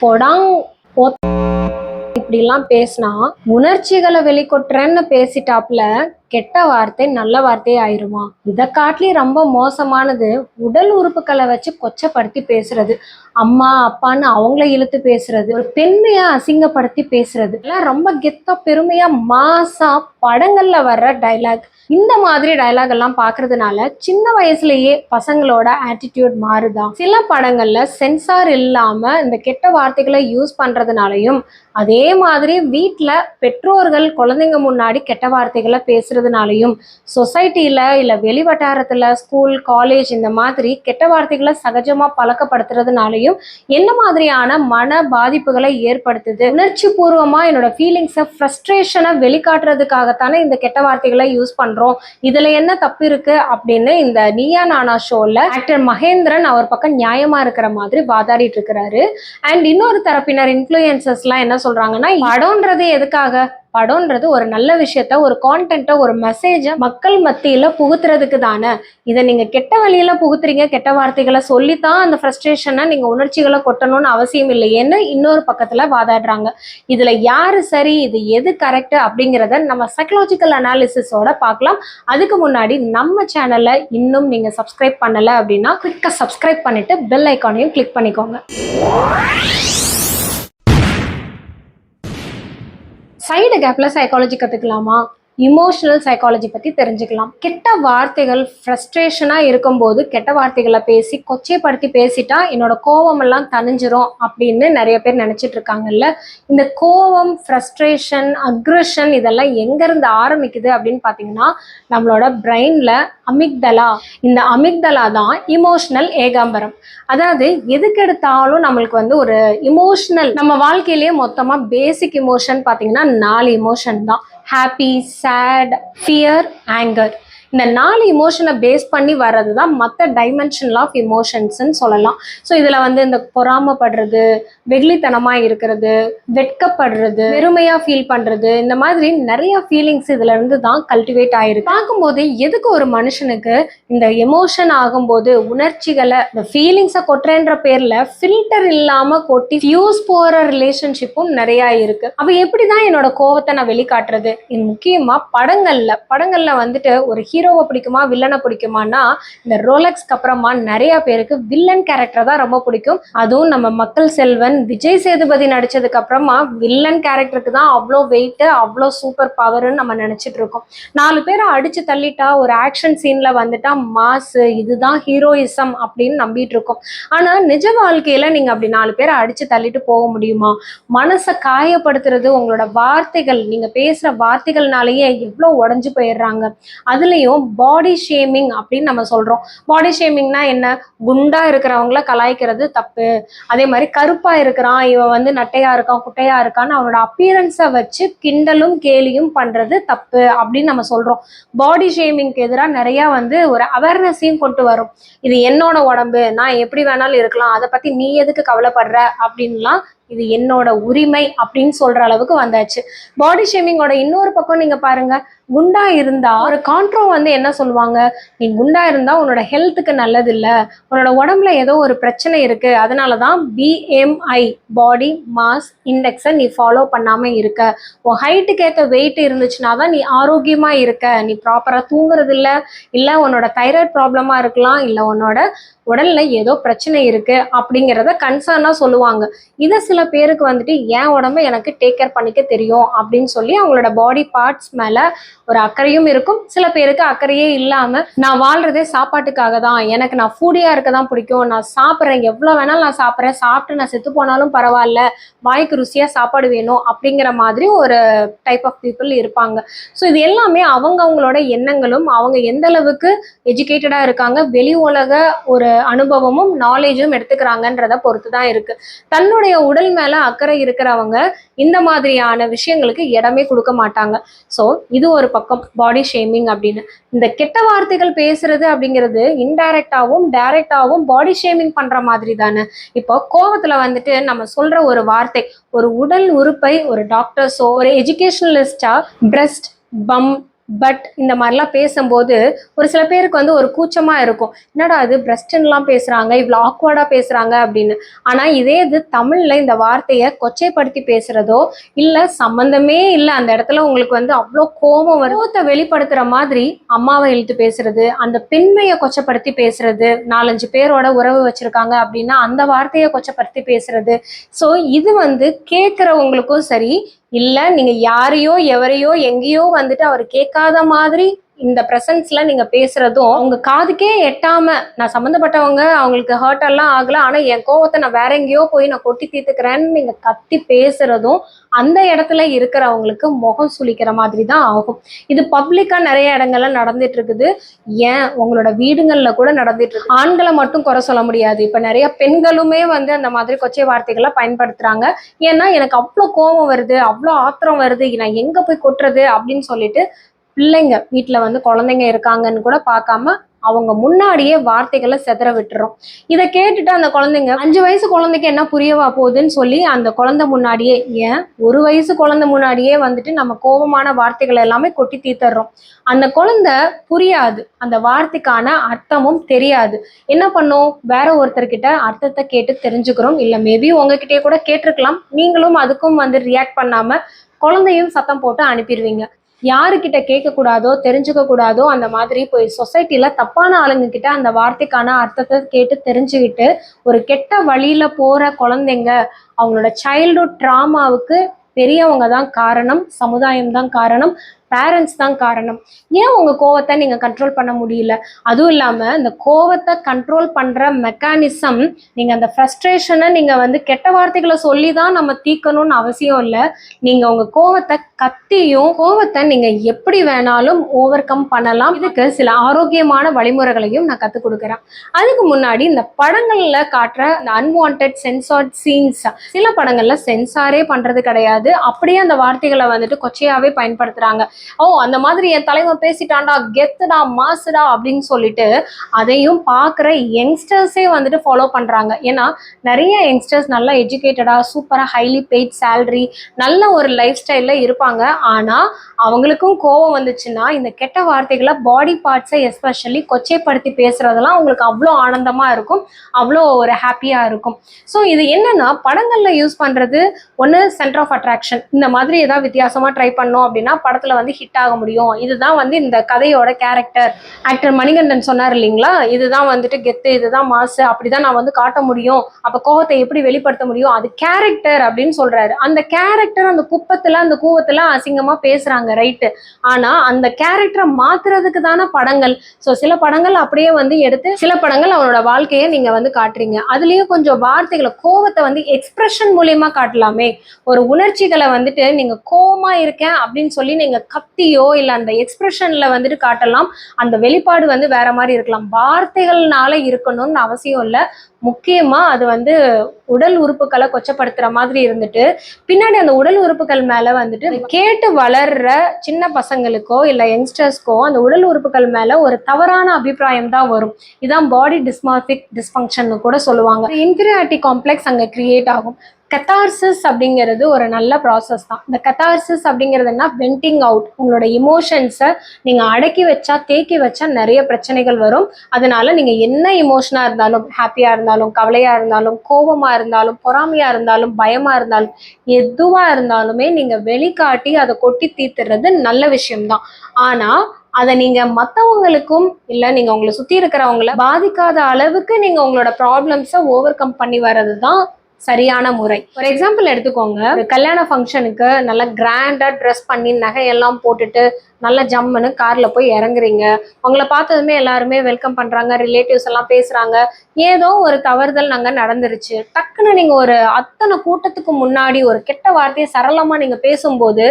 பொடாங் இப்படிலாம் பேசினா உணர்ச்சிகளை வெளிக்கொட்டுறேன்னு பேசிட்டாப்ல கெட்ட வார்த்தை நல்ல வார்த்தை ஆயிருமா? இதை காட்டிலும் ரொம்ப மோசமானது உடல் உறுப்புகளை வச்சு கொச்சப்படுத்தி பேசுறது. அம்மா அப்பான்னு அவங்கள இழுத்து பேசுறது. ஒரு பெண்மையா அசிங்கப்படுத்தி பேசுறது. எல்லாம் ரொம்ப கெத்தா பெருமையா மாசா படங்கள்ல வர்ற டைலாக் இந்த மாதிரி டைலாக் எல்லாம் பாக்குறதுனால சின்ன வயசுலயே பசங்களோட ஆட்டிடியூட் மாறுதான். சில படங்கள்ல சென்சார் இல்லாம இந்த கெட்ட வார்த்தைகளை யூஸ் பண்றதுனாலையும் அதே மாதிரி வீட்டில் பெற்றோர்கள் குழந்தைங்க முன்னாடி கெட்ட வார்த்தைகளை பேசுறதுனாலையும் சொசைட்டியில் இல்லை வெளி வட்டாரத்தில் ஸ்கூல் காலேஜ் இந்த மாதிரி கெட்ட வார்த்தைகளை சகஜமாக பழக்கப்படுத்துறதுனாலையும் என்ன மாதிரியான மன பாதிப்புகளை ஏற்படுத்துது? உணர்ச்சி பூர்வமாக என்னோட ஃபீலிங்ஸை ஃப்ரஸ்ட்ரேஷனை வெளிக்காட்டுறதுக்காகத்தானே இந்த கெட்ட வார்த்தைகளை யூஸ் பண்ணுறோம் இதில் என்ன தப்பு இருக்கு அப்படின்னு இந்த நீயா நானா ஷோவில் ஆக்டர் மகேந்திரன் அவர் பக்கம் நியாயமாக இருக்கிற மாதிரி வாதாடிட்டு இருக்கிறாரு. அண்ட் இன்னொரு தரப்பினர் இன்ஃப்ளூயன்சஸ்லாம் என்ன சொல்றாங்கன்னா படம்ன்றது எதுக்காக? படம்ன்றது ஒரு நல்ல விஷயத்த ஒரு கான்டென்ட்டை ஒரு மெசேஜை மக்கள் மத்தியில புகுத்துறதுக்கு தானே. இதை நீங்கள் கெட்ட வழியில புகுத்துறீங்க கெட்ட வார்த்தைகளை சொல்லித்தான் அந்த ஃப்ரஸ்ட்ரேஷனை நீங்கள் உணர்ச்சிகளை கொட்டணும்னு அவசியம் இல்லையேன்னு இன்னொரு பக்கத்தில் வாதாடுறாங்க. இதில் யார் சரி இது எது கரெக்ட் அப்படிங்கிறத நம்ம சைக்கலாஜிக்கல் அனாலிசிஸோட பார்க்கலாம். அதுக்கு முன்னாடி நம்ம சேனலை இன்னும் நீங்கள் சப்ஸ்கிரைப் பண்ணலை அப்படின்னா குயிக்கா சப்ஸ்கிரைப் பண்ணிவிட்டு பெல் ஐக்கானையும் கிளிக் பண்ணிக்கோங்க. சைடு கேப்பில் சைக்காலஜி கற்றுக்கலாமா இமோஷனல் சைக்காலஜி பற்றி தெரிஞ்சுக்கலாம். கெட்ட வார்த்தைகள் ஃப்ரஸ்ட்ரேஷனாக இருக்கும்போது கெட்ட வார்த்தைகளை பேசி கொச்சைப்படுத்தி பேசிட்டா என்னோட கோவமெல்லாம் தனிஞ்சிரும் அப்படின்னு நிறைய பேர் நினச்சிட்டு இருக்காங்கல்ல. இந்த கோவம் ஃப்ரஸ்ட்ரேஷன் அக்ரஷன் இதெல்லாம் எங்கேருந்து ஆரம்பிக்குது அப்படின்னு பார்த்தீங்கன்னா நம்மளோட பிரெயினில் அமிக்தலா இந்த அமிக்தலா தான் இமோஷனல் ஏகாம்பரம். அதாவது எதுக்கு எடுத்தாலும் நம்மளுக்கு வந்து ஒரு இமோஷனல் நம்ம வாழ்க்கையிலேயே மொத்தமாக பேசிக் இமோஷன் பார்த்தீங்கன்னா நாலு இமோஷன் தான். happy, sad, fear, anger. இந்த நாலு இமோஷனை பேஸ் பண்ணி வர்றது தான் மற்ற டைமென்ஷன் ஆஃப் இமோஷன்ஸ்ன்னு சொல்லலாம். ஸோ இதில் வந்து இந்த பொறாமப்படுறது வெகுளித்தனமாக இருக்கிறது வெட்கப்படுறது பெருமையாக ஃபீல் பண்ணுறது இந்த மாதிரி நிறைய ஃபீலிங்ஸ் இதுல இருந்து தான் கல்டிவேட் ஆயிருக்கு. பார்க்கும்போது எதுக்கு ஒரு மனுஷனுக்கு இந்த எமோஷன் ஆகும்போது உணர்ச்சிகளை இந்த ஃபீலிங்ஸை கொட்டுறேன்ற பேரில் ஃபில்டர் இல்லாமல் கொட்டி ஃபியூஸ் போகிற ரிலேஷன்ஷிப்பும் நிறையா இருக்கு. அப்போ எப்படி தான் என்னோட கோவத்தை நான் வெளிக்காட்டுறது? இது முக்கியமாக படங்களில் படங்களில் வந்துட்டு ஒரு ஹீரோவை பிடிக்குமா வில்லனை பிடிக்குமானா இந்த ரோலக்ஸ்க்கு அப்புறமா நிறைய பேருக்கு வில்லன் கேரக்டர் தான் ரொம்ப பிடிக்கும். அதுவும் நம்ம மக்கள் செல்வன் விஜய் சேதுபதி நடிச்சதுக்கு அப்புறமா வில்லன் கேரக்டருக்கு தான் அவ்வளோ வெயிட்டு அவ்வளோ சூப்பர் பவர்னு நம்ம நினைச்சிட்டு இருக்கோம். நாலு பேரை அடிச்சு தள்ளிட்டா ஒரு ஆக்ஷன் சீன்ல வந்துட்டா மாஸ் இதுதான் ஹீரோயிசம் அப்படின்னு நம்பிட்டு இருக்கோம். ஆனா நிஜ வாழ்க்கையில நீங்க அப்படி நாலு பேரை அடிச்சு தள்ளிட்டு போக முடியுமா? மனசை காயப்படுத்துறது உங்களோட வார்த்தைகள் நீங்க பேசுற வார்த்தைகள்னாலேயே எவ்வளோ உடஞ்சு போயிடுறாங்க. அதுலயும் பாடி ஷேமிங் அப்படின்னு நம்ம சொல்றோம். பாடி ஷேமிங்னா என்ன? குண்டா இருக்கிறவங்கள கலாய்க்கிறது தப்பு. அதே மாதிரி கருப்பா இருக்கிறான் இவன் வந்து நட்டையா இருக்கான் குட்டையா இருக்கான்னு அவனோட அப்பியரன்ஸை வச்சு கிண்டலும் கேலியும் பண்றது தப்பு அப்படின்னு நம்ம சொல்றோம். பாடி ஷேமிங்க்கு எதிராக நிறைய வந்து ஒரு அவேர்னஸையும் கொண்டு வரும். இது என்னோட உடம்பு நான் எப்படி வேணாலும் இருக்கலாம் அதை பத்தி நீ எதுக்கு கவலைப்படுற அப்படின்லாம் இது என்னோட உரிமை அப்படின்னு சொல்ற அளவுக்கு வந்தாச்சு. பாடி ஷேமிங்கோட இன்னொரு பக்கம் நீங்க பாருங்க. குண்டா இருந்தா ஒரு கான்ட்ரோ வந்து என்ன சொல்லுவாங்க? நீ குண்டா இருந்தா உன்னோட ஹெல்த்துக்கு நல்லது இல்ல உன்னோட உடம்புல ஏதோ ஒரு பிரச்சனை இருக்கு. அதனாலதான் பிஎம்ஐ பாடி மாஸ் இண்டெக்ஸை நீ ஃபாலோ பண்ணாம இருக்க. உன் ஹைட்டுக்கு ஏற்ற வெயிட் இருந்துச்சுன்னா தான் நீ ஆரோக்கியமா இருக்க. நீ ப்ராப்பரா தூங்குறது இல்ல இல்ல உன்னோட தைராய்டு ப்ராப்ளமா இருக்கலாம். இல்ல உன்னோட உடல்ல ஏதோ பிரச்சனை இருக்கு அப்படிங்கிறத கன்சர்னா சொல்லுவாங்க. இதை சில பேருக்கு வந்துட்டு என் உடம்ப எனக்கு டேக் கேர் பண்ணிக்க தெரியும் அப்படின்னு சொல்லி அவங்களோட பாடி பார்ட்ஸ் மேலே ஒரு அக்கறையும் இருக்கும். சில பேருக்கு அக்கறையே இல்லாமல் நான் வாழ்றதே சாப்பாட்டுக்காக தான். எனக்கு நான் ஃபுடியாக இருக்க தான் பிடிக்கும். நான் சாப்பிட்றேன். எவ்வளோ வேணாலும் நான் சாப்பிட்றேன். சாப்பிட்டு நான் செத்து போனாலும் பரவாயில்ல. வாய்க்கு ருசியாக சாப்பாடு வேணும் அப்படிங்கிற மாதிரி ஒரு டைப் ஆஃப் பீப்புள் இருப்பாங்க. ஸோ இது எல்லாமே அவங்க அவங்களோட எண்ணங்களும் அவங்க எந்த அளவுக்கு எஜுகேட்டடாக இருக்காங்க வெளி உலக ஒரு அனுபவமும் நாலேஜும் எடுத்துக்கிறாங்கன்றத பொறுத்து தான் இருக்குது தன்னுடைய உடல் மேல அக்கறை இருக்கிறவங்க இந்த மாதிரியான விஷயங்களுக்கு இடமே கொடுக்க மாட்டாங்க. ஸோ இது ஒரு பக்கம் பாடி ஷேமிங் அப்படின்னு. இந்த கெட்ட வார்த்தைகள் பேசுறது அப்படிங்கிறது இன்டைரக்டாவும் டைரக்டாவும் பாடி ஷேமிங் பண்ற மாதிரி தானே. இப்போ கோவத்துல வந்துட்டு நம்ம சொல்ற ஒரு வார்த்தை ஒரு உடல் உறுப்பை ஒரு டாக்டர்ஸோ ஒரு எஜுகேஷனலிஸ்டா பிரஸ்ட் பம் பட் இந்த மாதிரிலாம் பேசும்போது ஒரு சில பேருக்கு வந்து ஒரு கூச்சமாக இருக்கும். என்னடா அது பிரஸ்டன்லாம் பேசுகிறாங்க இவ்வளோ ஆக்வர்டாக பேசுகிறாங்க அப்படின்னு. ஆனால் இதே இது தமிழில் இந்த வார்த்தையை கொச்சைப்படுத்தி பேசுகிறதோ இல்லை சம்மந்தமே இல்லை அந்த இடத்துல உங்களுக்கு வந்து அவ்வளோ கோபம் வருவத்தை வெளிப்படுத்துகிற மாதிரி அம்மாவை இழுத்து பேசுறது அந்த பெண்மையை கொச்சப்படுத்தி பேசுறது நாலஞ்சு பேரோட உறவு வச்சுருக்காங்க அப்படின்னா அந்த வார்த்தையை கொச்சப்படுத்தி பேசுறது. ஸோ இது வந்து கேட்குறவங்களுக்கும் சரி இல்ல நீங்க யாரையோ எவரையோ எங்கேயோ வந்துட்டு அவர் கேட்காத மாதிரி இந்த ப்ரெசன்ஸ்ல நீங்க பேசுறதும் உங்க காதுக்கே எட்டாம நான் சம்மந்தப்பட்டவங்க அவங்களுக்கு ஹர்ட் எல்லாம் ஆகல ஆனா என் கோவத்தை நான் வேற எங்கேயோ போய் நான் கொட்டி தீர்த்துக்கிறேன்னு நீங்க கத்தி பேசுறதும் அந்த இடத்துல இருக்கிறவங்களுக்கு முகம் சுளிக்கிற மாதிரி தான் ஆகும். இது பப்ளிக்கா நிறைய இடங்கள்ல நடந்துட்டு இருக்குது. ஏன்? உங்களோட வீடுங்களில் கூட நடந்துட்டு இருக்கு. ஆண்களை மட்டும் குறை சொல்ல முடியாது. இப்ப நிறைய பெண்களுமே வந்து அந்த மாதிரி கொச்சை வார்த்தைகளை பயன்படுத்துறாங்க. ஏன்னா எனக்கு அவ்வளோ கோபம் வருது அவ்வளோ ஆத்திரம் வருது நான் எங்க போய் கொட்டுறது அப்படின்னு சொல்லிட்டு பிள்ளைங்க வீட்டில் வந்து குழந்தைங்க இருக்காங்கன்னு கூட பார்க்காம அவங்க முன்னாடியே வார்த்தைகளை செதற விட்டுறோம். இதை கேட்டுட்டு அந்த குழந்தைங்க அஞ்சு வயசு குழந்தைக்கு என்ன புரியவா போகுதுன்னு சொல்லி அந்த குழந்தை முன்னாடியே ஏன்? ஒரு வயசு குழந்தை முன்னாடியே வந்துட்டு நம்ம கோபமான வார்த்தைகள் எல்லாமே கொட்டி தீர்த்தர்றோம். அந்த குழந்தை புரியாது. அந்த வார்த்தைக்கான அர்த்தமும் தெரியாது. என்ன பண்ணும்? வேற ஒருத்தர்கிட்ட அர்த்தத்தை கேட்டு தெரிஞ்சுக்கிறோம். இல்லை மேபி உங்ககிட்டயே கூட கேட்டிருக்கலாம். நீங்களும் அதுக்கும் வந்து ரியாக்ட் பண்ணாம குழந்தையும் சத்தம் போட்டு அனுப்பிடுவீங்க. யாருக்கிட்ட கேட்கக்கூடாதோ தெரிஞ்சுக்க கூடாதோ அந்த மாதிரி போய் சொசைட்டில தப்பான ஆளுங்க கிட்ட அந்த வார்த்தைக்கான அர்த்தத்தை கேட்டு தெரிஞ்சுக்கிட்டு ஒரு கெட்ட வழியில போற குழந்தைங்க அவங்களோட சைல்டுஹுட் ட்ராமாவுக்கு பெரியவங்க தான் காரணம் சமுதாயம் தான் காரணம். பேரண்ட்ஸ் தான் காரணம். ஏன் உங்கள் கோவத்தை நீங்கள் கண்ட்ரோல் பண்ண முடியல? அதுவும் இல்லாமல் இந்த கோவத்தை கண்ட்ரோல் பண்ணுற மெக்கானிசம் நீங்கள் அந்த ஃப்ரஸ்ட்ரேஷனை நீங்கள் வந்து கெட்ட வார்த்தைகளை சொல்லி தான் நம்ம தீக்கணும்னு அவசியம் இல்லை. நீங்கள் உங்கள் கோவத்தை கத்தியும் கோவத்தை நீங்கள் எப்படி வேணாலும் ஓவர் கம் பண்ணலாம். இதுக்கு சில ஆரோக்கியமான வழிமுறைகளையும் நான் கற்றுக் கொடுக்குறேன். அதுக்கு முன்னாடி இந்த படங்களில் காட்டுற இந்த அன்வான்ட் சென்சார்ட் சீன்ஸ் சில படங்களில் சென்சாரே பண்ணுறது கிடையாது. அப்படியே அந்த வார்த்தைகளை வந்துட்டு கொச்சையாகவே பயன்படுத்துகிறாங்க ஓ அந்த மாதிரி என் தலைவன் பேசிட்டான்டா கெத்துடா மாசுடா அப்படின்னு சொல்லிட்டு அதையும் பார்க்குற யங்ஸ்டர்ஸே வந்துட்டு ஃபாலோ பண்றாங்க. ஏன்னா நிறைய யங்ஸ்டர்ஸ் நல்லா எஜுகேட்டடா சூப்பரா ஹைலி பெய்ட் சேலரி நல்ல ஒரு லைஃப் ஸ்டைலில் இருப்பாங்க. ஆனா அவங்களுக்கும் கோவம் வந்துச்சுன்னா இந்த கெட்ட வார்த்தைகளை பாடி பார்ட்ஸை எஸ்பெஷலி கொச்சைப்படுத்தி பேசுறதெல்லாம் அவங்களுக்கு அவ்வளோ ஆனந்தமா இருக்கும் அவ்வளோ ஒரு ஹாப்பியா இருக்கும். ஸோ இது என்னன்னா படங்கள்ல யூஸ் பண்றது ஒன்று சென்டர் ஆஃப் அட்ராக்ஷன் இந்த மாதிரி ஏதாவது வித்தியாசமா ட்ரை பண்ணோம் அப்படின்னா படத்துல வந்து ஹிட் ஆக முடியும். இதுதான் வந்து இந்த கதையோட கேரக்டர் ஆக்டர் மணிகண்டன் சொன்னார் இல்லைங்களா? இதுதான் வந்துட்டு கெத்து இதுதான் மாசு அப்படிதான் நான் வந்து காட்ட முடியும். அப்ப கோவத்தை எப்படி வெளிப்படுத்த முடியும்? அது கேரக்டர் அப்படின்னு சொல்றாரு. அந்த கேரக்டர் அந்த குப்பத்துல அந்த கூவத்துல அசிங்கமா பேசுறாங்க ரைட்டு ஆனா அந்த கேரக்டரை மாத்துறதுக்கு தானே படங்கள். ஸோ சில படங்கள் அப்படியே வந்து எடுத்து சில படங்கள் அவனோட வாழ்க்கையை நீங்க வந்து காட்டுறீங்க. அதுலயும் கொஞ்சம் வார்த்தைகளை கோவத்தை வந்து எக்ஸ்பிரஷன் மூலியமா காட்டலாமே. ஒரு உணர்ச்சிகளை வந்துட்டு நீங்க கோவமா இருக்கேன் அப்படின்னு சொல்லி நீங்க சக்தியோ இல்லை அந்த எக்ஸ்பிரஷன்ல வந்துட்டு காட்டலாம். அந்த வெளிப்பாடு வந்து வேற மாதிரி இருக்கலாம். வார்த்தைகள்னால இருக்கணும்னு அவசியம் இல்லை. முக்கியமா அது வந்து உடல் உறுப்புகளை கொச்சப்படுத்துற மாதிரி இருந்துட்டு பின்னாடி அந்த உடல் உறுப்புகள் மேல வந்துட்டு கேட்டு வளர்ற சின்ன பசங்களுக்கோ இல்லை யங்ஸ்டர்ஸ்க்கோ அந்த உடல் உறுப்புகள் மேல ஒரு தவறான அபிப்பிராயம் தான் வரும். இதான் பாடி டிஸ்மார்பிக் டிஸ்ஃபங்க்ஷன் கூட சொல்லுவாங்க. இன்ஃபீரியாரிட்டி காம்ப்ளெக்ஸ் அங்கே கிரியேட் ஆகும். கத்தார்சிஸ் அப்படிங்கிறது ஒரு நல்ல ப்ராசஸ் தான். இந்த கத்தார்சிஸ் அப்படிங்கிறதுனா வெண்டிங் அவுட் உங்களோட இமோஷன்ஸை நீங்கள் அடக்கி வச்சா தேக்கி வச்சா நிறைய பிரச்சனைகள் வரும். அதனால நீங்கள் என்ன இமோஷனாக இருந்தாலும் ஹாப்பியாக இருந்தாலும் கவலையாக இருந்தாலும் கோபமாக இருந்தாலும் பொறாமையாக இருந்தாலும் பயமாக இருந்தாலும் எதுவாக இருந்தாலுமே நீங்கள் வெளிக்காட்டி அதை கொட்டி தீர்த்துறது நல்ல விஷயம்தான் ஆனால் அதை நீங்க மற்றவங்களுக்கும் இல்லை நீங்க உங்களை சுத்தி இருக்கிறவங்கள பாதிக்காத அளவுக்கு நீங்க உங்களோட ப்ராப்ளம்ஸை ஓவர் கம் பண்ணி வர்றது தான் சரியான முறை. ஒரு எக்ஸாம்பிள் எடுத்துக்கோங்க கல்யாண ஃபங்க்ஷனுக்கு நல்லா கிராண்டாக ட்ரெஸ் பண்ணி நகையெல்லாம் போட்டுட்டு நல்ல ஜம்முன்னு காரில் போய் இறங்குறீங்க. உங்களை பார்த்ததுமே எல்லாருமே வெல்கம் பண்றாங்க ரிலேட்டிவ்ஸ் எல்லாம் பேசுகிறாங்க ஏதோ ஒரு தவறுதல் நாங்கள் நடந்துருச்சு. டக்குன்னு நீங்கள் ஒரு அத்தனை கூட்டத்துக்கு முன்னாடி ஒரு கெட்ட வார்த்தையை சரளமாக நீங்கள் பேசும்போது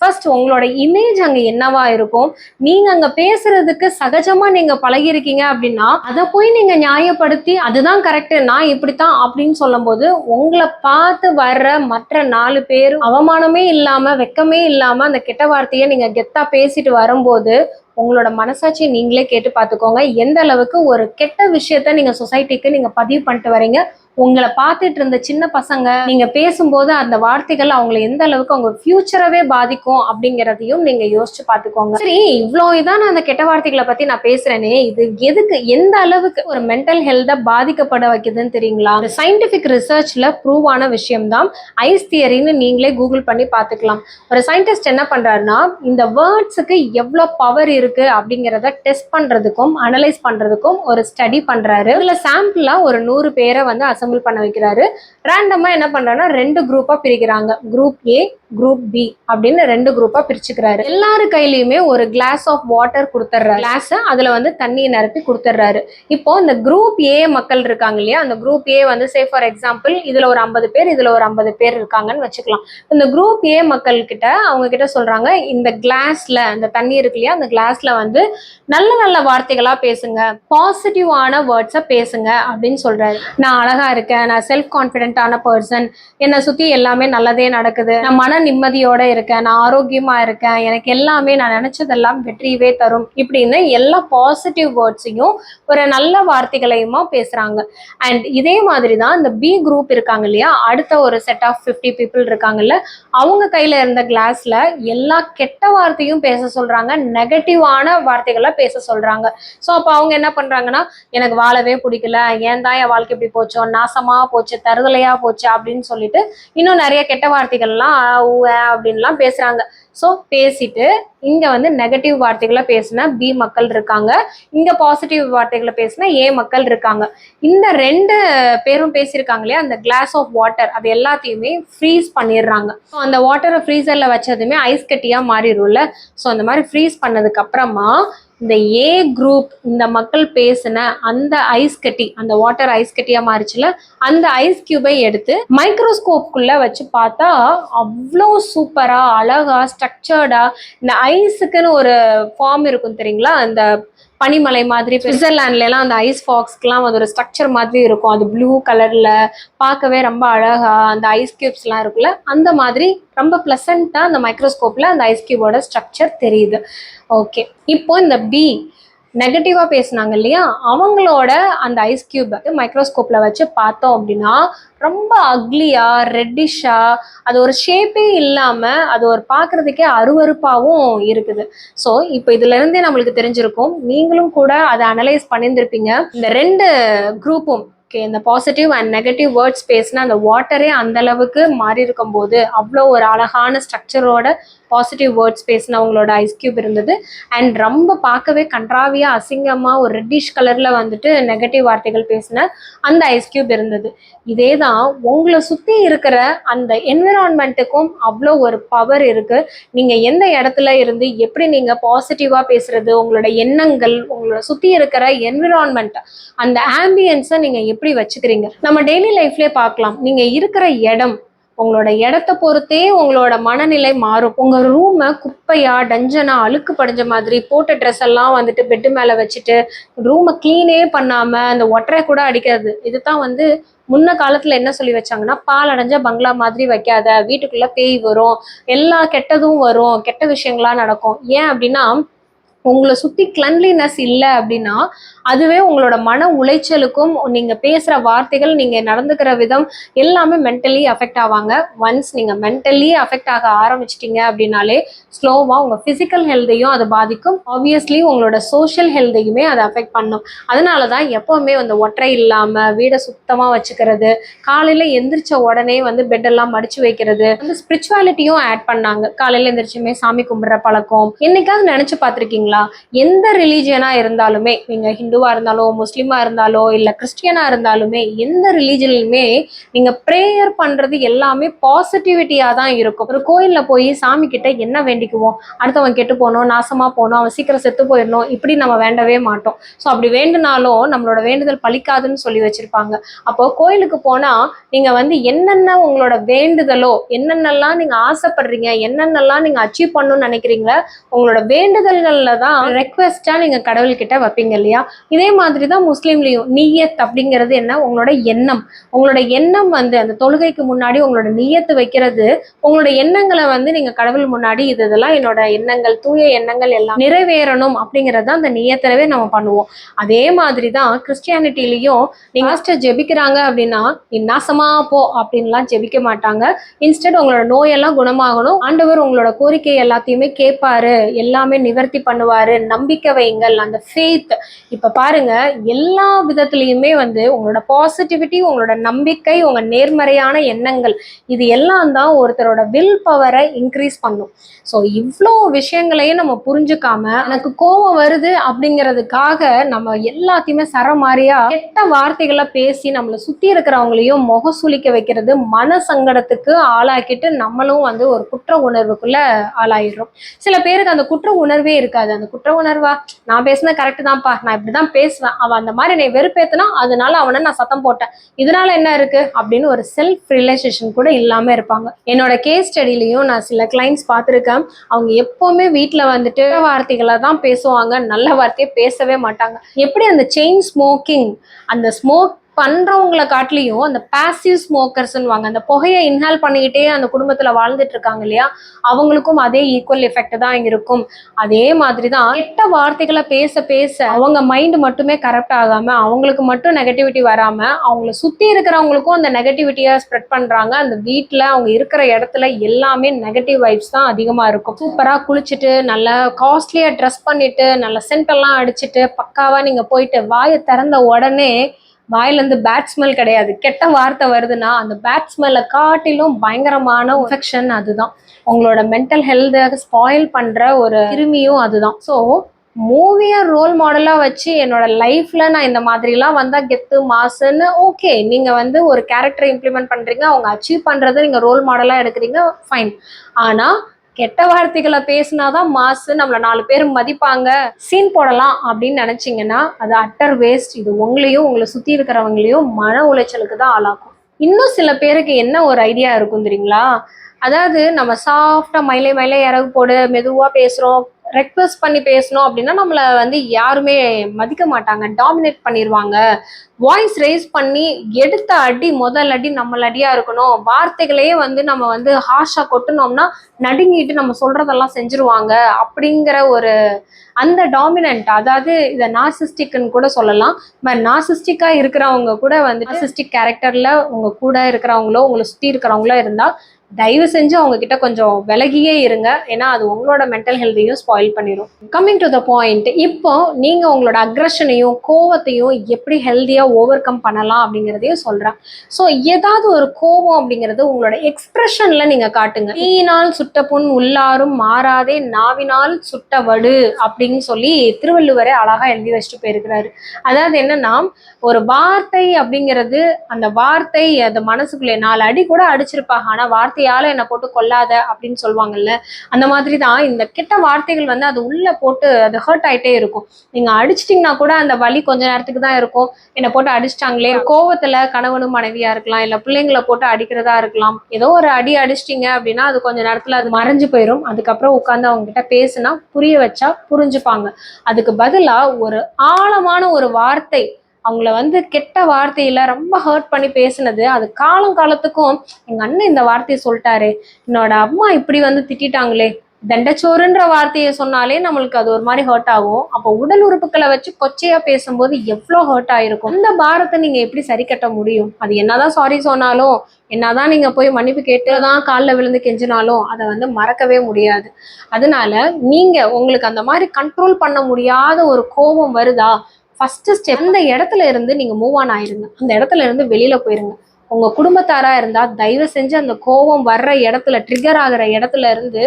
ஃபர்ஸ்ட் உங்களோட இமேஜ் அங்க என்னவா இருக்கும்? நீங்க அங்க பேசுறதுக்கு சகஜமா நீங்க பழகிருக்கீங்க அப்படின்னா அதை போய் நீங்க நியாயப்படுத்தி அதுதான் கரெக்ட் நான் இப்படித்தான் அப்படின்னு சொல்லும்போது உங்களை பார்த்து வர்ற மற்ற நாலு பேர் அவமானமே இல்லாம வெக்கமே இல்லாம அந்த கெட்ட வார்த்தையை நீங்க கெத்தா பேசிட்டு வரும்போது உங்களோட மனசாட்சியை நீங்களே கேட்டு பார்த்துக்கோங்க. எந்த அளவுக்கு ஒரு கெட்ட விஷயத்த நீங்க சொசைட்டிக்கு நீங்க பதிவு பண்ணிட்டு வரீங்க? உங்களை பார்த்துட்டு இருந்த சின்ன பசங்க நீங்க பேசும்போது அந்த வார்த்தைகள் அவங்களை எந்த அளவுக்கு அவங்க ஃபியூச்சரவே பாதிக்கும் அப்படிங்கிறதையும் நீங்க யோசிச்சு பார்த்துக்கோங்க. சரி இவ்வளோ இதான் அந்த கெட்ட வார்த்தைகளை பத்தி நான் பேசுறேனே இது எதுக்கு எந்த அளவுக்கு ஒரு மென்டல் ஹெல்த்தை பாதிக்கப்பட வைக்குதுன்னு தெரியுங்களா? சயின்டிபிக் ரிசர்ச்ல ப்ரூவ் ஆன விஷயம் தான் ஐஸ் தியரின்னு நீங்களே கூகுள் பண்ணி பார்த்துக்கலாம். ஒரு சயின்டிஸ்ட் என்ன பண்றாருன்னா இந்த வேர்ட்ஸுக்கு எவ்வளோ பவர் இருக்கு அப்படிங்கிறத டெஸ்ட் பண்றதுக்கும் அனலைஸ் பண்றதுக்கும் ஒரு ஸ்டடி பண்றாரு. இதுல சாம்பிளா ஒரு நூறு பேரை வந்து அசம்பிள் பண்ண வைக்கிறாரு. ரேண்டமா என்ன பண்றாருன்னா ரெண்டு குரூப்பா பிரிக்கிறாங்க. குரூப் ஏ குரூப் பி அப்படின்னு ரெண்டு குரூப்பா பிரிச்சுக்கிறாரு. எல்லாரு கையிலயுமே ஒரு கிளாஸ் ஆஃப் வாட்டர் கொடுத்துட்றாரு கிளாஸ் அதுல வந்து தண்ணியை நிரப்பி கொடுத்துட்றாரு இப்போ இந்த குரூப் ஏ மக்கள் இருக்காங்க இல்லையா? அந்த குரூப் ஏ வந்து சே ஃபார் எக்ஸாம்பிள் இதுல ஒரு ஐம்பது பேர் இதுல ஒரு ஐம்பது பேர் இருக்காங்கன்னு வச்சுக்கலாம். இந்த குரூப் ஏ மக்கள் கிட்ட அவங்க கிட்ட சொல்றாங்க இந்த கிளாஸ்ல அந்த தண்ணி இருக்கு இல்லையா? அந்த கிளாஸ்ல வந்து நல்ல நல்ல வார்த்தைகளா பேசுங்க. பாசிட்டிவான வேர்ட்ஸை பேசுங்க அப்படின்னு சொல்றாரு. நான் அழகா இருக்கேன். நான் செல்ஃப் கான்ஃபிடென்ட்டான பர்சன் என்னை சுற்றி எல்லாமே நல்லதே நடக்குது. நான் மன நிம்மதியோட இருக்கேன். நான் ஆரோக்கியமாக இருக்கேன். எனக்கு எல்லாமே நான் நினச்சதெல்லாம் வெற்றியவே தரும் இப்படின்னு எல்லா பாசிட்டிவ் வேர்ட்ஸையும் ஒரு நல்ல வார்த்தைகளையுமா பேசுறாங்க. அண்ட் இதே மாதிரி தான் இந்த பி குரூப் இருக்காங்க இல்லையா? அடுத்த ஒரு செட் ஆஃப் ஃபிஃப்டி பீப்புள் இருக்காங்கல்ல அவங்க கையில் இருந்த கிளாஸில் எல்லா கெட்ட வார்த்தையும் பேச சொல்கிறாங்க நெகட்டிவான வார்த்தைகளை பேச சொல்கிறாங்க ஸோ அப்போ அவங்க என்ன பண்றாங்கன்னா எனக்கு வாழவே பிடிக்கல. ஏன் தான் என் வாழ்க்கை இப்படி போச்சோ? நாசமா போச்சு தருதலையா போச்சு அப்படின்னு சொல்லிட்டு இன்னும் நிறைய கெட்ட வார்த்தைகள்லாம் ஆ, ஆ அப்படின்லாம் பேசுறாங்க. ஸோ பேசிட்டு இங்க வந்து நெகட்டிவ் வார்த்தைகளை பேசின பி மக்கள் இருக்காங்க. இங்க பாசிட்டிவ் வார்த்தைகளை பேசின ஏ மக்கள் இருக்காங்க. இந்த ரெண்டு பேரும் பேசியிருக்காங்களே அந்த கிளாஸ் ஆஃப் வாட்டர் அது எல்லாத்தையுமே ஃப்ரீஸ் பண்ணிடுறாங்க. ஸோ அந்த வாட்டரை ஃப்ரீசர்ல வச்சதுமே ஐஸ் கட்டியா மாறிடும்ல. ஸோ அந்த மாதிரி ஃப்ரீஸ் பண்ணதுக்கு அப்புறமா இந்த ஏ குரூப் இந்த மக்கள் பேசின அந்த ஐஸ் கட்டி அந்த வாட்டர் ஐஸ் கட்டியா மாறிச்சுல அந்த ஐஸ் கியூபை எடுத்து மைக்ரோஸ்கோப்குள்ள வச்சு பார்த்தா அவ்வளோ சூப்பரா அழகா ஸ்ட்ரக்சர்டா இந்த ஐஸுக்குன்னு ஒரு ஃபார்ம் இருக்கும் தெரியுங்களா? அந்த பனிமலை மாதிரி சுவிட்சர்லாண்ட்ல எல்லாம் அந்த ஐஸ் ஃபாக்ஸ்க்குலாம் அது ஒரு ஸ்ட்ரக்சர் மாதிரி இருக்கும். அது ப்ளூ கலர்ல பார்க்கவே ரொம்ப அழகா அந்த ஐஸ் கியூப்ஸ்லாம் இருக்குல்ல அந்த மாதிரி ரொம்ப பிளசண்டா அந்த மைக்ரோஸ்கோப்ல அந்த ஐஸ் கியூபோட ஸ்ட்ரக்சர் தெரியுது. ஓகே இப்போ இந்த பி நெகட்டிவாக பேசுனாங்க இல்லையா? அவங்களோட அந்த ஐஸ் கியூப் மைக்ரோஸ்கோப்பில் வச்சு பார்த்தோம் அப்படின்னா ரொம்ப அக்லியாக ரெட்டிஷாக அது ஒரு ஷேப்பே இல்லாமல் அது ஒரு பார்க்குறதுக்கே அருவறுப்பாகவும் இருக்குது. ஸோ இப்போ இதுலேருந்தே நம்மளுக்கு தெரிஞ்சிருக்கும். நீங்களும் கூட அதை அனலைஸ் பண்ணியிருந்திருப்பீங்க. இந்த ரெண்டு குரூப்பும் ஓகே இந்த பாசிட்டிவ் அண்ட் நெகட்டிவ் வேர்ட்ஸ் பேசினா அந்த வாட்டரே அந்த அளவுக்கு மாறி இருக்கும்போது அவ்வளோ ஒரு அழகான ஸ்ட்ரக்சரோட பாசிட்டிவ் வேர்ட்ஸ் பேசினவங்களோட ஐஸ் கியூப் இருந்தது. அண்ட் ரொம்ப பார்க்கவே கன்றாவியாக அசிங்கமாக ஒரு ரெட்டிஷ் கலரில் வந்துட்டு நெகட்டிவ் வார்த்தைகள் பேசின அந்த ஐஸ் கியூப் இருந்தது. இதே தான் உங்களை சுற்றி இருக்கிற அந்த என்விரான்மெண்ட்டுக்கும் அவ்வளோ ஒரு பவர் இருக்குது நீங்கள் எந்த இடத்துல இருந்து எப்படி நீங்கள் பாசிட்டிவாக பேசுகிறது உங்களோட எண்ணங்கள் உங்களோட சுற்றி இருக்கிற என்விரான்மெண்ட் அந்த ஆம்பியன்ஸை நீங்கள் எப்படி வச்சுக்கிறீங்க? நம்ம டெய்லி லைஃப்லேயே பார்க்கலாம். நீங்கள் இருக்கிற இடம் உங்களோட இடத்த பொறுத்தே உங்களோட மனநிலை மாறும். உங்க ரூமை குப்பையா டஞ்சனா அழுக்கு படிஞ்ச மாதிரி போட்ட ட்ரெஸ் எல்லாம் வந்துட்டு பெட்டு மேல வச்சுட்டு ரூமை க்ளீனே பண்ணாம அந்த ஒற்றை கூட அடிக்காது. இதுதான் வந்து முன்ன காலத்துல என்ன சொல்லி வச்சாங்கன்னா பால் அடைஞ்ச பங்களா மாதிரி வைக்காத வீட்டுக்குள்ள பேய் வரும் எல்லா கெட்டதும் வரும் கெட்ட விஷயங்களா நடக்கும். ஏன் அப்படின்னா உங்களை சுற்றி கிளன்லினஸ் இல்லை அப்படின்னா அதுவே உங்களோட மன உளைச்சலுக்கும் நீங்கள் பேசுகிற வார்த்தைகள் நீங்கள் நடந்துக்கிற விதம் எல்லாமே மென்டலி அஃபெக்ட் ஆவாங்க. ஒன்ஸ் நீங்கள் மென்டலி அஃபெக்ட் ஆக ஆரம்பிச்சிட்டிங்க அப்படின்னாலே ஸ்லோவாக உங்கள் ஃபிசிக்கல் ஹெல்த்தையும் அது பாதிக்கும். ஆப்வியஸ்லி உங்களோட சோஷியல் ஹெல்த்தையுமே அதை அஃபெக்ட் பண்ணும். அதனால தான் எப்போவுமே அந்த ஒற்றை இல்லாமல் வீடை சுத்தமாக வச்சுக்கிறது காலையில் எந்திரிச்ச உடனே வந்து பெட்டெல்லாம் மடிச்சு வைக்கிறது வந்து ஸ்பிரிச்சுவாலிட்டியும் ஆட் பண்ணாங்க. காலையில் எந்திரிச்சுமே சாமி கும்பிட்ற பழக்கம். என்னைக்காவது நினச்சி பார்த்துருக்கீங்களா? எந்த ரிலீஜியனாக இருந்தாலுமே நீங்கள் ஹிந்துவாக இருந்தாலோ முஸ்லீமாக இருந்தாலோ இல்லை கிறிஸ்டியனாக இருந்தாலுமே எந்த ரிலீஜன்லையுமே நீங்கள் ப்ரேயர் பண்ணுறது எல்லாமே பாசிட்டிவிட்டியாக தான் இருக்கும். ஒரு கோயிலில் போய் சாமி கிட்ட என்ன வேண்டிக்குவோம்? அடுத்தவன் கெட்டு போகணும் நாசமாக போகணும் அவன் சீக்கிரம் செத்து போயிடணும் இப்படி நம்ம வேண்டவே மாட்டோம். ஸோ அப்படி வேண்டுனாலும் நம்மளோட வேண்டுதல் பலிக்காதுன்னு சொல்லி வச்சுருப்பாங்க. அப்போ கோயிலுக்கு போனால் நீங்கள் வந்து என்னென்ன உங்களோட வேண்டுதலோ என்னென்னலாம் நீங்கள் ஆசைப்படுறீங்க என்னென்னலாம் நீங்கள் அச்சீவ் பண்ணணும்னு நினைக்கிறீங்களோ உங்களோட வேண்டுதல்களில் தான் ரெக்வெஸ்டா நீங்க கடவுள்கிட்ட வைப்பீங்க இல்லையா? இதே மாதிரி தான் முஸ்லீம்லயும் நீயத் அப்படிங்கிறது என்ன? உங்களோட எண்ணம். உங்களோட எண்ணம் வந்து அந்த தொழுகைக்கு முன்னாடி உங்களோட நீயத்து வைக்கிறது உங்களோட எண்ணங்களை வந்து நீங்க கடவுள் முன்னாடி இது இதெல்லாம் என்னோட எண்ணங்கள் தூய எண்ணங்கள் எல்லாம் நிறைவேறணும் அப்படிங்கிறது தான் அந்த நீயத்திலவே நம்ம பண்ணுவோம். அதே மாதிரி தான் கிறிஸ்டியானிட்டிலையும் நீங்க மாஸ்டர் ஜெபிக்கிறாங்க அப்படின்னா நீ நாசமா போ அப்படின்லாம் ஜெபிக்க மாட்டாங்க. இன்ஸ்டெட் உங்களோட நோயெல்லாம் குணமாகணும். ஆண்டவர் உங்களோட கோரிக்கை எல்லாத்தையுமே கேட்பாரு. எல்லாமே நிவர்த்தி பண்ணுவார். நம்பிக்கை வைங்கள் அந்த ஃபேத் இப்ப பாருங்க எல்லா விதத்துலயுமே வந்து உங்களோட பாசிட்டிவிட்டி உங்களோட நம்பிக்கை உங்க நேர்மறையான எண்ணங்கள் இது எல்லாம் தான் ஒருத்தரோட வில் பவரை இன்க்ரீஸ் பண்ணும். ஸோ இவ்வளோ விஷயங்களையும் நம்ம புரிஞ்சுக்காம எனக்கு கோவம் வருது அப்படிங்கிறதுக்காக நம்ம எல்லாத்தையுமே சரமாரியா கெட்ட வார்த்தைகளை பேசி நம்மளை சுத்தி இருக்கிறவங்களையும் முக சுளிக்க வைக்கிறது மன சங்கடத்துக்கு ஆளாக்கிட்டு நம்மளும் வந்து ஒரு குற்ற உணர்வுக்குள்ள ஆளாயிடுறோம். சில பேருக்கு அந்த குற்ற உணர்வே இருக்காது. அந்த குற்ற உணர்வா? நான் பேசினது கரெக்ட் தான்ப்பா. நான் இப்படிதான் பேசுவேன். அவன் அந்த மாதிரி என்னை வெறுப்பேத்துனா அதனால அவனை நான் சத்தம் போட்டேன். இதனால என்ன இருக்கு? அப்படின்னு ஒரு செல்ஃப் ரியலைசேஷன் கூட இல்லாம இருப்பாங்க. என்னோட கேஸ் ஸ்டடிலையும் நான் சில கிளைண்ட்ஸ் பார்த்துருக்கேன். அவங்க எப்பவுமே வீட்டில் வந்துட்டு வார்த்தைகளை தான் பேசுவாங்க. நல்ல வார்த்தையை பேசவே மாட்டாங்க. எப்படி அந்த செயின் ஸ்மோக்கிங் அந்த ஸ்மோக் பண்றவங்களை காட்டிலையும் அந்த பாசிவ் ஸ்மோக்கர்ஸ்ன்னு அந்த புகையை இன்ஹால் பண்ணிக்கிட்டே அந்த குடும்பத்துல வாழ்ந்துட்டு இருக்காங்க இல்லையா அவங்களுக்கும் அதே ஈக்குவல் எஃபெக்ட் தான் இருக்கும். அதே மாதிரி தான் கெட்ட வார்த்தைகளை பேச பேச அவங்க மைண்ட் மட்டுமே கரெக்ட் ஆகாம அவங்களுக்கு மட்டும் நெகட்டிவிட்டி வராம அவங்கள சுத்தி இருக்கிறவங்களுக்கும் அந்த நெகட்டிவிட்டியை ஸ்ப்ரெட் பண்றாங்க. அந்த வீட்டில் அவங்க இருக்கிற இடத்துல எல்லாமே நெகட்டிவ் வைப்ஸ் தான் அதிகமா இருக்கும். சூப்பரா குளிச்சுட்டு நல்லா காஸ்ட்லியா ட்ரெஸ் பண்ணிட்டு நல்ல சென்ட் எல்லாம் அடிச்சுட்டு பக்காவா நீங்க போயிட்டு வாயை திறந்த உடனே வாயிலேருந்து பேட் ஸ்மெல் கிடையாது. கெட்ட வார்த்தை வருதுன்னா அந்த பேட் ஸ்மெல்லை காட்டிலும் பயங்கரமான இன்ஃபெக்ஷன் அதுதான். உங்களோட மென்டல் ஹெல்த்தை ஸ்பாயில் பண்ணுற ஒரு கிருமியும் அதுதான். ஸோ மூவியை ரோல் மாடலாக வச்சு என்னோட லைஃப்பில் நான் இந்த மாதிரிலாம் வந்தால் கெத்து மாசுன்னு ஓகே நீங்கள் வந்து ஒரு கேரக்டரை இம்ப்ளிமெண்ட் பண்ணுறீங்க அவங்க அச்சீவ் பண்ணுறதை நீங்கள் ரோல் மாடலாக எடுக்கிறீங்க ஃபைன் ஆனால் கெட்ட வார்த்தைகளை பேசினாதான் மாசு நம்மள நாலு பேர் மதிப்பாங்க. சீன் போடலாம் அப்படின்னு நினைச்சிங்கன்னா அது அட்டர் வேஸ்ட் இது உங்களையும் உங்களை சுத்தி இருக்கிறவங்களையும் மன உளைச்சலுக்கு தான் ஆளாக்கும். இன்னும் சில பேருக்கு என்ன ஒரு ஐடியா இருக்கும் தெரியுங்களா? அதாவது நம்ம சாஃப்டா மயிலை மயிலை இறகு போடு மெதுவா பேசுறோம். ரெக்வஸ்ட் பண்ணி பேசணும் அப்படின்னா நம்மளை வந்து யாருமே மதிக்க மாட்டாங்க டாமினேட் பண்ணிடுவாங்க வாய்ஸ் ரைஸ் பண்ணி எடுத்த அடி முதல் அடி நம்மள அடியா இருக்கணும். வார்த்தைகளையே வந்து நம்ம வந்து ஹாஷா கொட்டினோம்னா நடுங்கிட்டு நம்ம சொல்றதெல்லாம் செஞ்சுருவாங்க அப்படிங்கிற ஒரு அந்த டாமினன்ட் அதாவது இதை நாசிஸ்டிக்னு கூட சொல்லலாம். பட் நாசிஸ்டிக்கா இருக்கிறவங்க கூட வந்து நாசிஸ்டிக் கேரக்டர்ல உங்க கூட இருக்கிறவங்களோ உங்களை சுத்தி இருக்கிறவங்களோ இருந்தால் தயவு செஞ்சு அவங்க கிட்ட கொஞ்சம் விலகியே இருங்க. ஏன்னா அது உங்களோட மென்டல் ஹெல்த்தையும் ஸ்பாயில் பண்ணிடும் கம்மிங் டு த பாயிண்ட் இப்போ நீங்கள் உங்களோட அக்ரஷனையும் கோவத்தையும் எப்படி ஹெல்த்தியாக ஓவர் கம் பண்ணலாம் அப்படிங்கிறதையும் சொல்கிறேன் ஸோ ஏதாவது ஒரு கோவம் அப்படிங்கிறது உங்களோட எக்ஸ்ப்ரெஷனில் நீங்கள் காட்டுங்க. தீயினால் சுட்ட புண் உள்ளாரும் மாறாதே நாவினால் சுட்ட வடு அப்படின்னு சொல்லி திருவள்ளுவரே அழகாக எழுதி வச்சுட்டு போயிருக்கிறாரு. அதாவது என்னன்னா ஒரு வார்த்தை அப்படிங்கிறது அந்த வார்த்தை அந்த மனசுக்குள்ளே நாலு அடி கூட அடிச்சிருப்பாங்க. ஆனால் வார்த்தை வார்த்தையால என்னை போட்டு கொல்லாத அப்படின்னு சொல்லுவாங்கல்ல அந்த மாதிரி தான் இந்த கெட்ட வார்த்தைகள் வந்து அது உள்ள போட்டு அது ஹர்ட் ஆயிட்டே இருக்கும். நீங்க அடிச்சிட்டிங்கன்னா கூட அந்த வலி கொஞ்ச நேரத்துக்கு தான் இருக்கும். என்னை போட்டு அடிச்சிட்டாங்களே கோவத்துல கணவனும் மனைவியா இருக்கலாம் இல்ல பிள்ளைங்களை போட்டு அடிக்கிறதா இருக்கலாம். ஏதோ ஒரு அடி அடிச்சிட்டிங்க அப்படின்னா அது கொஞ்ச நேரத்துல அது மறைஞ்சு போயிடும் அதுக்கப்புறம் உட்காந்து அவங்க கிட்ட பேசுனா புரிய வச்சா புரிஞ்சுப்பாங்க. அதுக்கு பதிலா ஒரு ஆழமான ஒரு வார்த்தை அவங்கள வந்து கெட்ட வார்த்தையில ரொம்ப ஹர்ட் பண்ணி பேசினது. அது காலம் காலத்துக்கும் எங்க அண்ணன் இந்த வார்த்தையை சொல்லிட்டாரு. என்னோட அம்மா இப்படி வந்து திட்டிட்டாங்களே. தண்டச்சோறுன்ற வார்த்தையை சொன்னாலே நம்மளுக்கு அது ஒரு மாதிரி ஹர்ட் ஆகும். அப்போ உடல் உறுப்புகளை வச்சு கொச்சையா பேசும்போது எவ்வளோ ஹர்ட் ஆயிருக்கும். இந்த பாரத்தை நீங்க எப்படி சரி கட்ட முடியும்? அது என்னதான் சாரி சொன்னாலும் என்னதான் நீங்க போய் மன்னிப்பு கேட்டுதான் காலில் விழுந்து கெஞ்சினாலும் அதை வந்து மறக்கவே முடியாது. அதனால நீங்க உங்களுக்கு அந்த மாதிரி கண்ட்ரோல் பண்ண முடியாத ஒரு கோபம் வருதா? ஃபர்ஸ்ட் ஸ்டெப் அந்த இடத்துல இருந்து நீங்க மூவ் ஆன் ஆயிருங்க. அந்த இடத்துல இருந்து வெளியில போயிருங்க. உங்க குடும்பத்தாரா இருந்தா தயவு செஞ்சு அந்த கோபம் வர்ற இடத்துல ட்ரிகர் ஆகுற இடத்துல இருந்து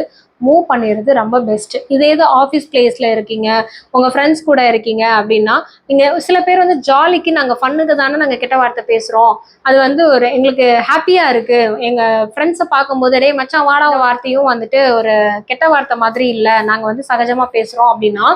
மூவ் பண்ணிடுறது ரொம்ப பெஸ்ட்டு இதே இது ஆஃபீஸ் பிளேஸில் இருக்கீங்க? உங்கள் ஃப்ரெண்ட்ஸ் கூட இருக்கீங்க அப்படின்னா நீங்கள் சில பேர் வந்து ஜாலிக்கு நாங்கள் ஃபன்னுக்கு தானே நாங்கள் கெட்ட வார்த்தை பேசுகிறோம் அது வந்து ஒரு எங்களுக்கு ஹாப்பியாக இருக்குது எங்கள் ஃப்ரெண்ட்ஸை பார்க்கும்போது டே மச்சான் வாடா வார்த்தையும் வந்துட்டு ஒரு கெட்ட வார்த்தை மாதிரி இல்லை. நாங்கள் வந்து சகஜமாக பேசுகிறோம் அப்படின்னா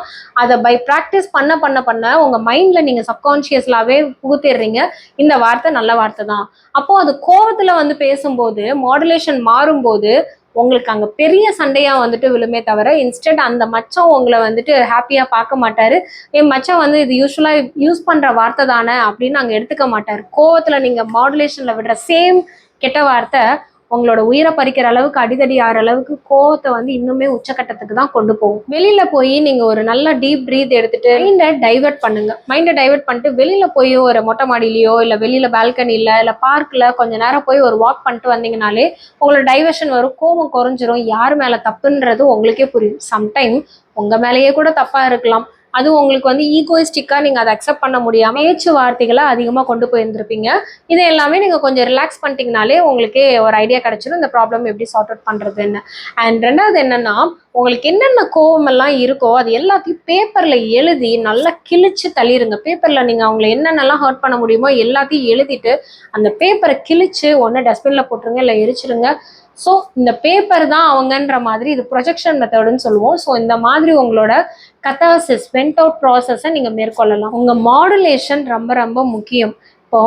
அதை பை ப்ராக்டிஸ் பண்ண பண்ண பண்ண உங்கள் மைண்டில் நீங்கள் சப்கான்ஷியஸ்லாகவே புகுத்திடுறீங்க. இந்த வார்த்தை நல்ல வார்த்தை தான். அப்போது அது கோபத்தில் வந்து பேசும்போது மாடுலேஷன் மாறும்போது உங்களுக்கு அங்கே பெரிய சண்டையாக வந்துட்டு விழுமே தவிர இன்ஸ்டன்ட் அந்த மச்சம் உங்களை வந்துட்டு ஹாப்பியாக பார்க்க மாட்டார். என் மச்சம் வந்து இது யூஸ்வலாக யூஸ் பண்ணுற வார்த்தை தானே அப்படின்னு அங்கே எடுத்துக்க மாட்டார். கோவத்தில் நீங்கள் மாடுலேஷனில் விடுற சேம் கெட்ட வார்த்தை உங்களோட உயிரை பறிக்கிற அளவுக்கு அடிதடி ஆகிற அளவுக்கு கோவத்தை வந்து இன்னுமே உச்சக்கட்டத்துக்கு தான் கொண்டு போகும். வெளியில போய் நீங்க ஒரு நல்ல டீப் ப்ரீத் எடுத்துட்டு மைண்டை டைவர்ட் பண்ணுங்க. மைண்டை டைவர்ட் பண்ணிட்டு வெளியில போய் ஒரு மொட்டை மாடியிலயோ இல்ல வெளியில பால்கனில இல்ல பார்க்ல கொஞ்ச நேரம் போய் ஒரு வாக் பண்ணிட்டு வந்தீங்கனாலே உங்களோட டைவர்ஷன் வரும் கோவம் குறைஞ்சிரும். யார் மேல தப்புன்றது உங்களுக்கே புரியும். சம்டைம் உங்க மேலேயே கூட தப்பா இருக்கலாம். அது உங்களுக்கு வந்து ஈகோயிஸ்டிக்காக நீங்கள் அதை அக்செப்ட் பண்ண முடியாமல் பேச்சு வார்த்தைகளை அதிகமாக கொண்டு போயிருந்திருப்பீங்க. இது எல்லாமே நீங்கள் கொஞ்சம் ரிலாக்ஸ் பண்ணிட்டீங்கனாலே உங்களுக்கு ஒரு ஐடியா கிடச்சிடும் இந்த ப்ராப்ளம் எப்படி சார்ட் அவுட் பண்ணுறதுன்னு அண்ட் ரெண்டாவது என்னென்னா உங்களுக்கு என்னென்ன கோவம் எல்லாம் இருக்கோ அது எல்லாத்தையும் பேப்பரில் எழுதி நல்லா கிழிச்சு தள்ளிருங்க. பேப்பரில் நீங்கள் அவங்கள என்னென்னலாம் ஹர்ட் பண்ண முடியுமோ எல்லாத்தையும் எழுதிட்டு அந்த பேப்பரை கிழிச்சு ஒன்று டஸ்ட்பினில் போட்டுருங்க இல்லை எரிச்சிருங்க. ஸோ இந்த பேப்பர் தான் அவங்கன்ற மாதிரி இது ப்ரொஜெக்ஷன் மெத்தடுன்னு சொல்லுவோம். ஸோ இந்த மாதிரி உங்களோட கத்தாசிஸ் வென்ட் அவுட் ப்ராசஸை நீங்கள் மேற்கொள்ளலாம். உங்கள் மாடுலேஷன் ரொம்ப ரொம்ப முக்கியம். இப்போ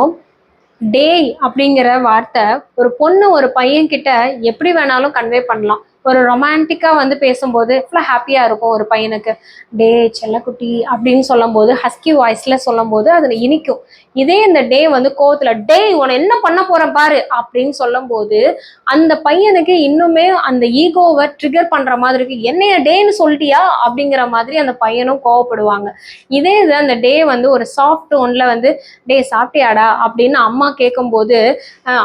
டேய் அப்படிங்கிற வார்த்தை ஒரு பொண்ணு ஒரு பையன் கிட்ட எப்படி வேணாலும் கன்வே பண்ணலாம். ஒரு ரொமான்டிக்காக வந்து பேசும்போது எவ்வளோ ஹாப்பியாக இருக்கும் ஒரு பையனுக்கு. டே செல்லக்குட்டி அப்படின்னு சொல்லும்போது ஹஸ்கி வாய்ஸ்ல சொல்லும்போது அதில் இனிக்கும். இதே இந்த டே வந்து கோவத்துல டே உன என்ன பண்ண போறேன் பாரு அப்படின்னு சொல்லும் போது அந்த பையனுக்கு இன்னுமே அந்த ஈகோவை ட்ரிகர் பண்ற மாதிரி இருக்கு. என்னைய டேன்னு சொல்லிட்டியா? அப்படிங்கிற மாதிரி அந்த பையனும் கோவப்படுவாங்க. இதே இது அந்த டே வந்து ஒரு சாஃப்ட் டோன்ல வந்து டே சாப்பிட்டியாடா? அப்படின்னு அம்மா கேட்கும்போது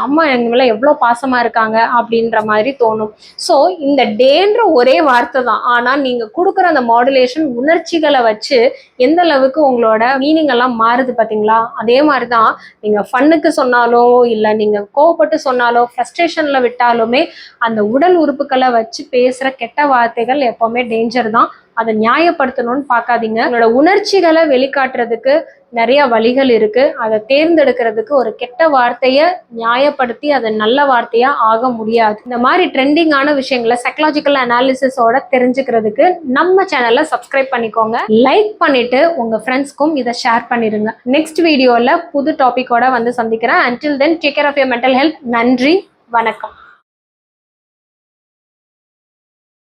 அம்மா எங்க மேல எவ்வளோ பாசமா இருக்காங்க? அப்படின்ற மாதிரி தோணும். ஸோ இந்த டேன்ற ஒரே வார்த்தை தான். ஆனா நீங்க கொடுக்குற அந்த மாடுலேஷன் உணர்ச்சிகளை வச்சு எந்த அளவுக்கு உங்களோட மீனிங் எல்லாம் மாறுது பாத்தீங்களா? அதே மாதிரி தான் நீங்கள் ஃபன்னுக்கு சொன்னாலோ இல்லை நீங்கள் கோவப்பட்டு சொன்னாலோ ஃப்ரஸ்ட்ரேஷனில் விட்டாலுமே அந்த உடல் உறுப்புகளை வச்சு பேசுகிற கெட்ட வார்த்தைகள் எப்போவுமே டேஞ்சர் தான். அதை நியாயப்படுத்தணும்னு பார்க்காதீங்க. உங்களோட உணர்ச்சிகளை வெளிக்காட்டுறதுக்கு நிறைய வழிகள் இருக்கு. அதை தேர்ந்தெடுக்கிறதுக்கு ஒரு கெட்ட வார்த்தையை நியாயப்படுத்தி அதை நல்ல வார்த்தையா ஆக முடியாது. இந்த மாதிரி ட்ரெண்டிங்கான விஷயங்களை சைக்கலாஜிக்கல் அனாலிசிஸோட தெரிஞ்சுக்கிறதுக்கு நம்ம சேனலை சப்ஸ்கிரைப் பண்ணிக்கோங்க. லைக் பண்ணிட்டு உங்க ஃப்ரெண்ட்ஸ்க்கும் இதை ஷேர் பண்ணிருங்க. நெக்ஸ்ட் வீடியோல புது டாபிக்கோட வந்து சந்திக்கிறேன். Until then take care of your mental health நன்றி. வணக்கம்.